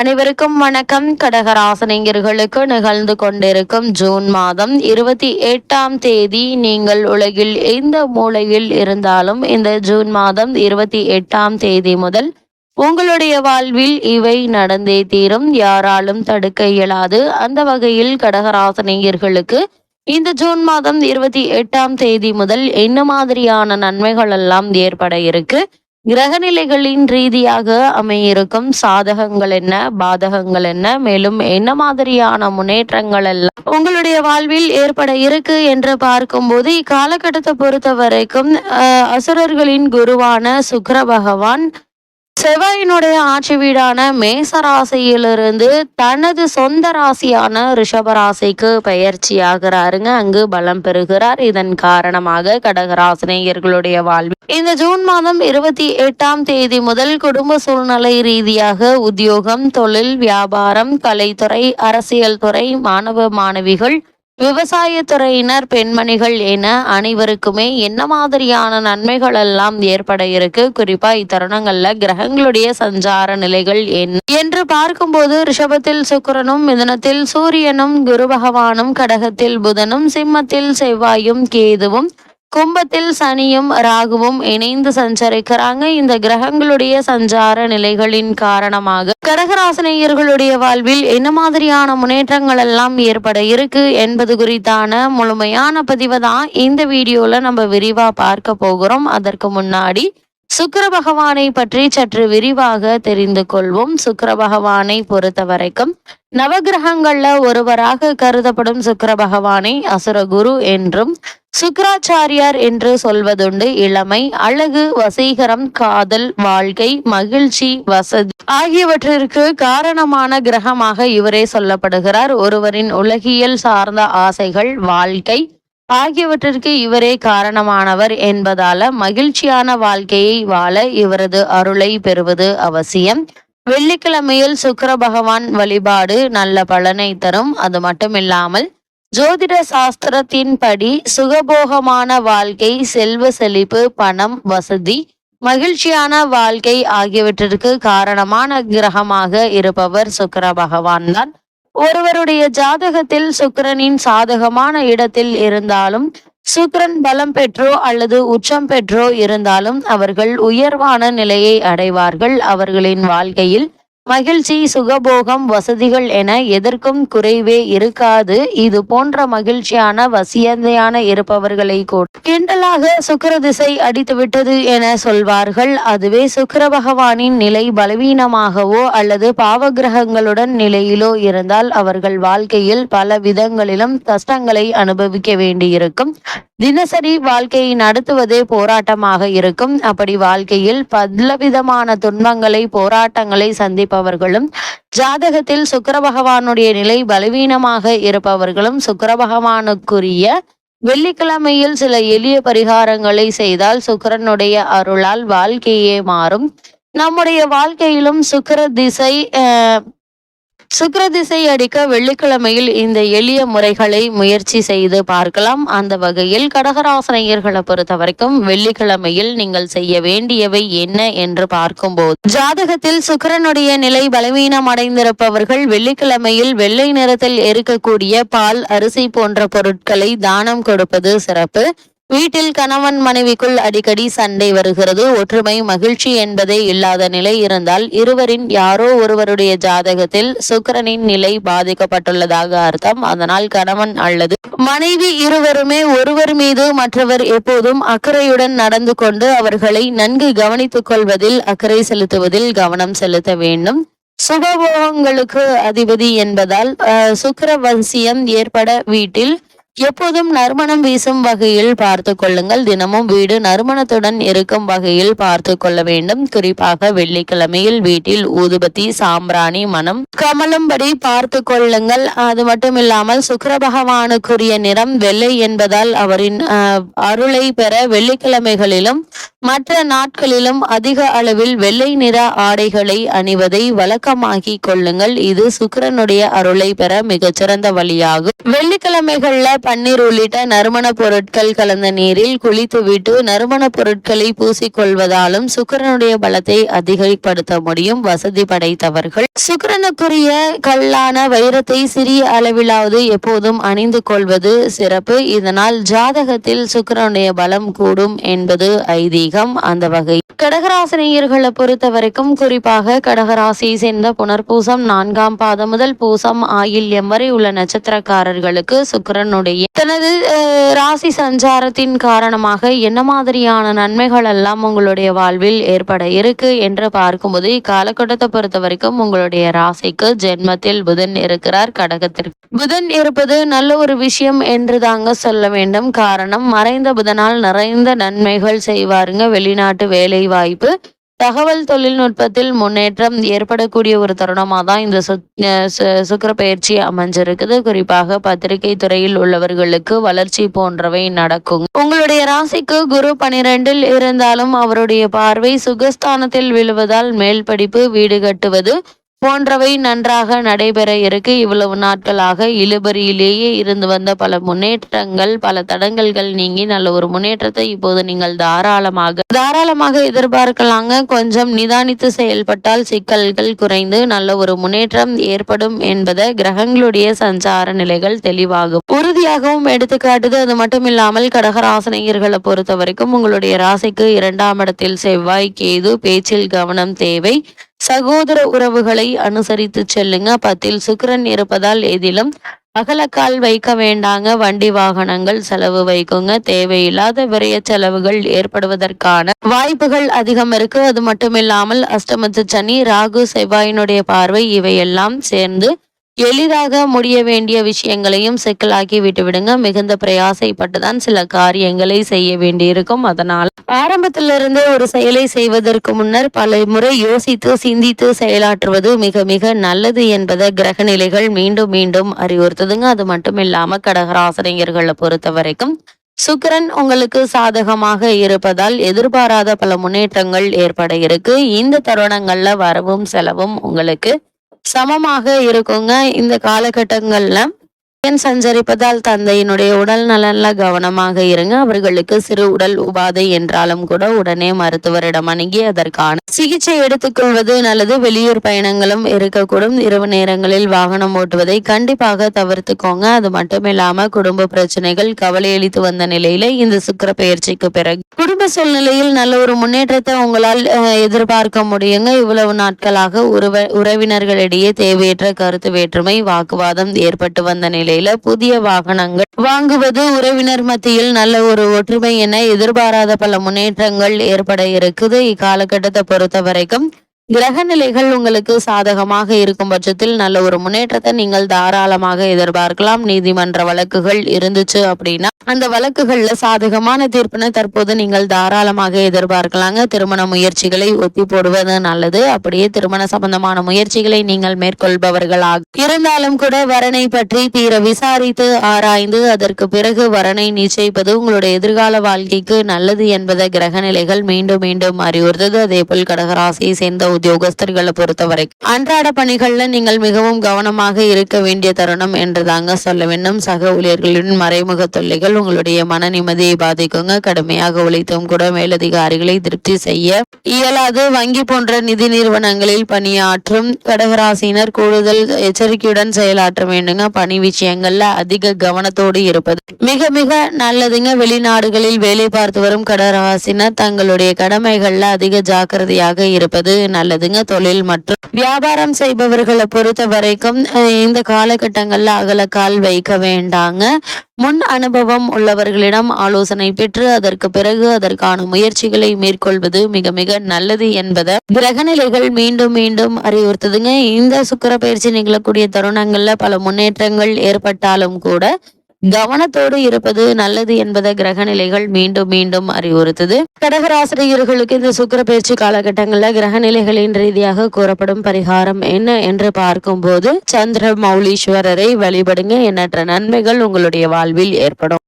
அனைவருக்கும் வணக்கம். கடகராசனைஞர்களுக்கு நிகழ்ந்து கொண்டிருக்கும் ஜூன் மாதம் இருபத்தி எட்டாம் தேதி நீங்கள் உலகில் எந்த மூலையில் இருந்தாலும் இந்த ஜூன் மாதம் இருபத்தி எட்டாம் தேதி முதல் உங்களுடைய வாழ்வில் இவை நடந்தே தீரும். யாராலும் தடுக்க இயலாது. அந்த வகையில் கடகராசனியர்களுக்கு இந்த ஜூன் மாதம் இருபத்தி எட்டாம் தேதி முதல் என்ன மாதிரியான நன்மைகள் எல்லாம் ஏற்பட இருக்கு? கிரகநிலைகளின் ரீதியாக அமையிருக்கும் சாதகங்கள் என்ன பாதகங்கள் என்ன மேலும் என்ன மாதிரியான முன்னேற்றங்கள் எல்லாம் உங்களுடைய வாழ்வில் ஏற்பட இருக்கு என்று பார்க்கும்போது இக்காலகட்டத்தை பொறுத்த வரைக்கும் அசுரர்களின் குருவான சுக்கர பகவான் செவ்வாயினுடைய ஆட்சி வீடான மேச ராசியிலிருந்து தனது சொந்த ராசியான ரிஷப ராசிக்கு பயிற்சி ஆகிறாருங்க அங்கு பலம் பெறுகிறார். இதன் காரணமாக கடகராசினியர்களுடைய வாழ்வு இந்த ஜூன் மாதம் இருபத்தி எட்டாம் தேதி முதல் குடும்ப சூழ்நிலை ரீதியாக உத்தியோகம் தொழில் வியாபாரம் கலைத்துறை அரசியல் துறை மாணவ மாணவிகள் விவசாயத்துறையினர் பெண்மணிகள் என அனைவருக்குமே என்ன மாதிரியான நன்மைகள் எல்லாம் ஏற்பட இருக்கு? குறிப்பா இத்தருணங்கள்ல கிரகங்களுடைய சஞ்சார நிலைகள் என்ன என்று பார்க்கும்போது ரிஷபத்தில் சுக்கிரனும் மிதனத்தில் சூரியனும் குரு பகவானும் கடகத்தில் புதனும் சிம்மத்தில் செவ்வாயும் கேதுவும் கும்பத்தில் சனியும் ராகுவும் இணைந்து சஞ்சரிக்கிறாங்க. இந்த கிரகங்களுடைய சஞ்சார நிலைகளின் காரணமாக கடகராசனையர்களுடைய வாழ்வில் என்ன மாதிரியான முன்னேற்றங்கள் எல்லாம் ஏற்பட இருக்கு என்பது குறித்தான முழுமையான பதிவை தான் இந்த வீடியோல நம்ம விரிவா பார்க்க போகிறோம். அதற்கு முன்னாடி சுக்கர பகவானை பற்றி சற்று விரிவாக தெரிந்து கொள்வோம். சுக்கர பகவானை பொறுத்த வரைக்கும் நவகிரகங்கள்ல ஒருவராக கருதப்படும் சுக்கர பகவானை அசுரகுரு என்றும் சுக்கராச்சாரியார் என்று சொல்வதுண்டு இளமை அழகு வசீகரம் காதல் வாழ்க்கை மகிழ்ச்சி வசதி ஆகியவற்றிற்கு காரணமான கிரகமாக இவரே சொல்லப்படுகிறார். ஒருவரின் உலகியல் சார்ந்த ஆசைகள் வாழ்க்கை ஆகியவற்றிற்கு இவரே காரணமானவர் என்பதால மகிழ்ச்சியான வாழ்க்கையை வாழ இவரது அருளை பெறுவது அவசியம். வெள்ளிக்கிழமையில் சுக்கர பகவான் வழிபாடு நல்ல பலனை தரும். அது மட்டுமில்லாமல் ஜோதிட சாஸ்திரத்தின்படி சுகபோகமான வாழ்க்கை செல்வ செழிப்பு பணம் வசதி மகிழ்ச்சியான வாழ்க்கை ஆகியவற்றிற்கு காரணமான கிரகமாக இருப்பவர் சுக்கர பகவான் தான் ஒருவருடைய ஜாதகத்தில் சுக்கிரனின் சாதகமான இடத்தில் இருந்தாலும் சுக்கரன் பலம் பெற்றோ அல்லது உச்சம் பெற்றோ இருந்தாலும் அவர்கள் உயர்வான நிலையை அடைவார்கள். அவர்களின் வாழ்க்கையில் மகிழ்ச்சி சுகபோகம் வசதிகள் என எதற்கும் குறைவே இருக்காது. இது போன்ற மகிழ்ச்சியான வசியந்தையான இருப்பவர்களை கூட கிண்டலாக சுக்கர திசை அடித்து விட்டது என சொல்வார்கள். அதுவே சுக்கர பகவானின் நிலை பலவீனமாகவோ அல்லது பாவகிரகங்களுடன் நிலையிலோ இருந்தால் அவர்கள் வாழ்க்கையில் பல விதங்களிலும் கஷ்டங்களை அனுபவிக்க வேண்டியிருக்கும். தினசரி வாழ்க்கையை நடத்துவதே போராட்டமாக இருக்கும். அப்படி வாழ்க்கையில் பலவிதமான துன்பங்களை போராட்டங்களை சந்திப்பவர்களும் ஜாதகத்தில் சுக்கர பகவானுடைய நிலை பலவீனமாக இருப்பவர்களும் சுக்கர பகவானுக்குரிய வெள்ளிக்கிழமையில் சில எளிய பரிகாரங்களை செய்தால் சுக்கரனுடைய அருளால் வாழ்க்கையே மாறும். நம்முடைய வாழ்க்கையிலும் சுக்கர திசை அஹ், திசை அடிக்க வெள்ளிக்கிழமையில் இந்த எளிய முறைகளை முயற்சி செய்து பார்க்கலாம். அந்த வகையில் கடகராசனையர்களை பொறுத்த வரைக்கும் வெள்ளிக்கிழமையில் நீங்கள் செய்ய வேண்டியவை என்ன என்று பார்க்கும்போது ஜாதகத்தில் சுக்கிரனுடைய நிலை பலவீனம் அடைந்திருப்பவர்கள் வெள்ளிக்கிழமையில் வெள்ளை நிறத்தில் இருக்கக்கூடிய பால் அரிசி போன்ற பொருட்களை தானம் கொடுப்பது சிறப்பு. வீட்டில் கணவன் மனைவிக்குள் அடிக்கடி சண்டை வருகிறது. ஒற்றுமை மகிழ்ச்சி என்பதே இல்லாத நிலை இருந்தால் இருவரின் யாரோ ஒருவருடைய ஜாதகத்தில் சுக்கிரனின் நிலை பாதிக்கப்பட்டுள்ளதாக அர்த்தம். அதனால் கணவன் அல்லது மனைவி இருவருமே ஒருவர் மீது மற்றவர் எப்போதும் அக்கறையுடன் நடந்து கொண்டு அவர்களை நன்கு கவனித்துக் கொள்வதில் அக்கறை செலுத்துவதில் கவனம் செலுத்த வேண்டும். சுபபோகங்களுக்கு அதிபதி என்பதால் அஹ், வசியம் ஏற்பட வீட்டில் எப்போதும் நறுமணம் வீசும் வகையில் பார்த்து கொள்ளுங்கள். தினமும் வீடு நறுமணத்துடன் இருக்கும் வகையில் பார்த்து கொள்ள வேண்டும். குறிப்பாக வெள்ளிக்கிழமையில் வீட்டில் ஊதுபத்தி சாம்பிராணி மனம் கமலும்படி பார்த்து கொள்ளுங்கள். அது மட்டும் இல்லாமல் பகவானுக்குரிய நிறம் வெள்ளை என்பதால் அவரின் அஹ், அருளை பெற வெள்ளிக்கிழமைகளிலும் மற்ற நாட்களிலும் அதிக அளவில் வெள்ளை நிற ஆடைகளை அணிவதை வழக்கமாக்கி கொள்ளுங்கள். இது சுக்கிரனுடைய அருளை பெற மிகச்சிறந்த வழியாகும். வெள்ளிக்கிழமைகள்ல பன்னீர் உள்ளிட்ட நறுமண பொருட்கள் கலந்த நீரில் குளித்துவிட்டு நறுமண பொருட்களை பூசிக்கொள்வதாலும் சுக்கிரனுடைய பலத்தை அதிகப்படுத்த முடியும். வசதி படைத்தவர்கள். சுக்கிரனுக்குரிய கல்லான வைரத்தை சிறிய அளவிலாவது எப்போதும் அணிந்து கொள்வது சிறப்பு. இதனால் ஜாதகத்தில் சுக்கிரனுடைய பலம் கூடும் என்பது ஐதீகம். அந்த வகை. கடகராசினியர்களை பொறுத்த வரைக்கும் குறிப்பாக கடகராசியை சேர்ந்த புனர்பூசம் நான்காம் பாதம் முதல் பூசம் ஆயில்யம் வரை உள்ள நட்சத்திரக்காரர்களுக்கு சுக்கரனுடைய தனது ராசி சஞ்சாரத்தின் காரணமாக என்ன மாதிரியான நன்மைகள் எல்லாம் உங்களுடைய வாழ்வில் ஏற்பட இருக்கு என்று பார்க்கும்போது இக்காலகட்டத்தை பொறுத்த வரைக்கும் உங்களுடைய ராசிக்கு ஜென்மத்தில் புதன் இருக்கிறார். கடகத்திற்கு புதன் இருப்பது நல்ல ஒரு விஷயம் என்று தாங்க சொல்ல வேண்டும். காரணம் மறைந்த புதனால் நிறைந்த நன்மைகள் செய்வாருங்க. வெளிநாட்டு வேலை வாய்ப்பு தகவல் தொழில்நுட்பத்தில் முன்னேற்றம் ஏற்படக்கூடிய ஒரு தருணமாக தான் இந்த சுக்- சு- சுக்கிர பயிற்சி அமைஞ்சிருக்குது. குறிப்பாக பத்திரிகை துறையில் உள்ளவர்களுக்கு வளர்ச்சி போன்றவை நடக்கும். உங்களுடைய ராசிக்கு குரு பனிரெண்டில் இருந்தாலும் அவருடைய பார்வை சுகஸ்தானத்தில் விழுவதால் மேல் படிப்பு வீடு கட்டுவது போன்றவை நன்றாக நடைபெற இருக்கு. இவ்வளவு நாட்களாக இழுபறியிலேயே இருந்து வந்த பல முன்னேற்றங்கள் பல தடங்கல்கள் நீங்கி நல்ல ஒரு முன்னேற்றத்தை இப்போது நீங்கள் தாராளமாக தாராளமாக எதிர்பார்க்கலாங்க. கொஞ்சம் நிதானித்து செயல்பட்டால் சிக்கல்கள் குறைந்து நல்ல ஒரு முன்னேற்றம் ஏற்படும் என்பதை கிரகங்களுடைய சஞ்சார நிலைகள் தெளிவாகும். உறுதியாகவும் எடுத்துக்காட்டுது அது மட்டும் இல்லாமல் கடகராசனையர்களை பொறுத்த வரைக்கும் உங்களுடைய ராசிக்கு இரண்டாம் இடத்தில் செவ்வாய் கேது பேச்சில் கவனம் தேவை. சகோதர உறவுகளை அனுசரித்து செல்லுங்க. பத்தில் சுக்கரன் இருப்பதால் எதிலும் அகலக்கால் வைக்க வேண்டாங்க. வண்டி வாகனங்கள் செலவு வைக்குங்க. தேவையில்லாத விரைய செலவுகள் ஏற்படுவதற்கான வாய்ப்புகள் அதிகம் இருக்கு. அது மட்டுமில்லாமல் அஷ்டமத்து சனி ராகு செவ்வாயினுடைய பார்வை இவையெல்லாம் சேர்ந்து எளிதாக முடிய வேண்டிய விஷயங்களையும் சிக்கலாக்கி விட்டுவிடுங்க. மிகுந்த பிரயாசைப்பட்டு தான் சில காரியங்களை செய்ய வேண்டியிருக்கும். அதனால் ஆரம்பத்திலிருந்தே ஒரு செயலை செய்வதற்கு முன்னர் பல முறை யோசித்து சிந்தித்து செயலாற்றுவது மிக மிக நல்லது என்பதை கிரக நிலைகள் மீண்டும் மீண்டும் அறிவுறுத்துதுங்க. அது மட்டும் இல்லாம கடகராசிரியர்களை பொறுத்த வரைக்கும் சுக்கிரன் உங்களுக்கு சாதகமாக இருப்பதால் எதிர்பாராத பல முன்னேற்றங்கள் ஏற்பட இருக்கு. இந்த தருணங்கள்ல வரவும் செலவும் உங்களுக்கு சமமாக இருக்குங்க இந்த காலகட்டங்கள்ல. சூரியன் சஞ்சரிப்பதால் தந்தையினுடைய உடல் நலன்ல கவனமாக இருங்க. அவர்களுக்கு சிறு உடல் உபாதை என்றாலும் கூட உடனே மருத்துவரிடம் அணுகி அதற்கான சிகிச்சை எடுத்துக்கொள்வது நல்லது. வெளியூர் பயணங்களும் இருக்கக்கூடும். இரவு நேரங்களில் வாகனம் ஓட்டுவதை கண்டிப்பாக தவிர்த்துக்கோங்க. அது மட்டும் இல்லாம குடும்ப பிரச்சனைகள் கவலையளித்து வந்த நிலையில இந்த சுக்கர பயிற்சிக்கு பிறகு குடும்ப சூழ்நிலையில் நல்ல ஒரு முன்னேற்றத்தை உங்களால் எதிர்பார்க்க முடியுங்க. இவ்வளவு நாட்களாக உறவ உறவினர்களிடையே தேவையற்ற கருத்து வேற்றுமை வாக்குவாதம் ஏற்பட்டு வந்த நிலையில் புதிய வாகனங்கள் வாங்குவது உறவினர் மத்தியில் நல்ல ஒரு ஒற்றுமை என எதிர்பாராத பல முன்னேற்றங்கள் ஏற்பட இருக்குது. இக்காலகட்டத்தை பொறுத்த வரைக்கும் கிரக நிலைகள் உங்களுக்கு சாதகமாக இருக்கும் பட்சத்தில் நல்ல ஒரு முன்னேற்றத்தை நீங்கள் தாராளமாக எதிர்பார்க்கலாம். நீதிமன்ற வழக்குகள் இருந்துச்சு அப்படின்னா அந்த வழக்குகள்ல சாதகமான தீர்ப்பினை தற்போது நீங்கள் தாராளமாக எதிர்பார்க்கலாங்க. திருமண முயற்சிகளை ஒத்தி போடுவது நல்லது. அப்படியே திருமண சம்பந்தமான முயற்சிகளை நீங்கள் மேற்கொள்பவர்களாக இருந்தாலும் கூட வரனை பற்றி தீர விசாரித்து ஆராய்ந்து அதற்கு பிறகு வரனை நிச்சயிப்பது உங்களுடைய எதிர்கால வாழ்க்கைக்கு நல்லது என்பதை கிரக நிலைகள் மீண்டும் மீண்டும் அறிவுறுத்தது. அதே போல் கடகராசியை சேர்ந்த உத்தியோகஸ்தர்களை பொறுத்தவரை அன்றாட பணிகள்ல நீங்கள் மிகவும் கவனமாக இருக்க வேண்டிய தருணம் என்று தாங்க சொல்ல வேண்டும். சக ஊழியர்களின் மறைமுக தொல்லைகள் உங்களுடைய மன நிம்மதியை பாதிக்குங்க. கடுமையாக உழைத்தும் கூட மேலதிகாரிகளை திருப்தி செய்ய இயலாது. வங்கி போன்ற நிதி நிறுவனங்களில் பணியாற்றும் கடகராசினர் கூடுதல் எச்சரிக்கையுடன் செயலாற்ற வேண்டுங்க. பணி விஷயங்கள்ல அதிக கவனத்தோடு இருப்பது மிக மிக நல்லதுங்க. வெளிநாடுகளில் வேலை பார்த்து வரும் கடகராசினர் தங்களுடைய கடமைகள்ல அதிக ஜாக்கிரதையாக இருப்பது நல்ல நல்லதுங்க. தொழில் மற்றும் வியாபாரம் செய்பவர்களை பொறுத்த வரைக்கும் இந்த காலகட்டங்கள்ல அகலக்கால் வைக்க வேண்டாங்க. முன் அனுபவம் உள்ளவர்களிடம் ஆலோசனை பெற்று அதற்கு பிறகு அதற்கான முயற்சிகளை மேற்கொள்வது மிக மிக நல்லது என்பதை கிரகநிலைகள் மீண்டும் மீண்டும் அறிவுறுத்துதுங்க. இந்த சுக்கர பயிற்சி நிகழக்கூடிய தருணங்கள்ல பல முன்னேற்றங்கள் ஏற்பட்டாலும் கூட கவனத்தோடு இருப்பது நல்லது என்பதை கிரகநிலைகள் மீண்டும் மீண்டும் அறிவுறுத்துது. கடகராசிரியர்களுக்கு இந்த சுக்கிர பயிற்சி காலகட்டங்கள்ல கிரகநிலைகளின் ரீதியாக கூறப்படும் பரிகாரம் என்ன என்று பார்க்கும்போது சந்திர மௌலீஸ்வரரை வழிபடுங்க. எண்ணற்ற நன்மைகள் உங்களுடைய வாழ்வில் ஏற்படும்.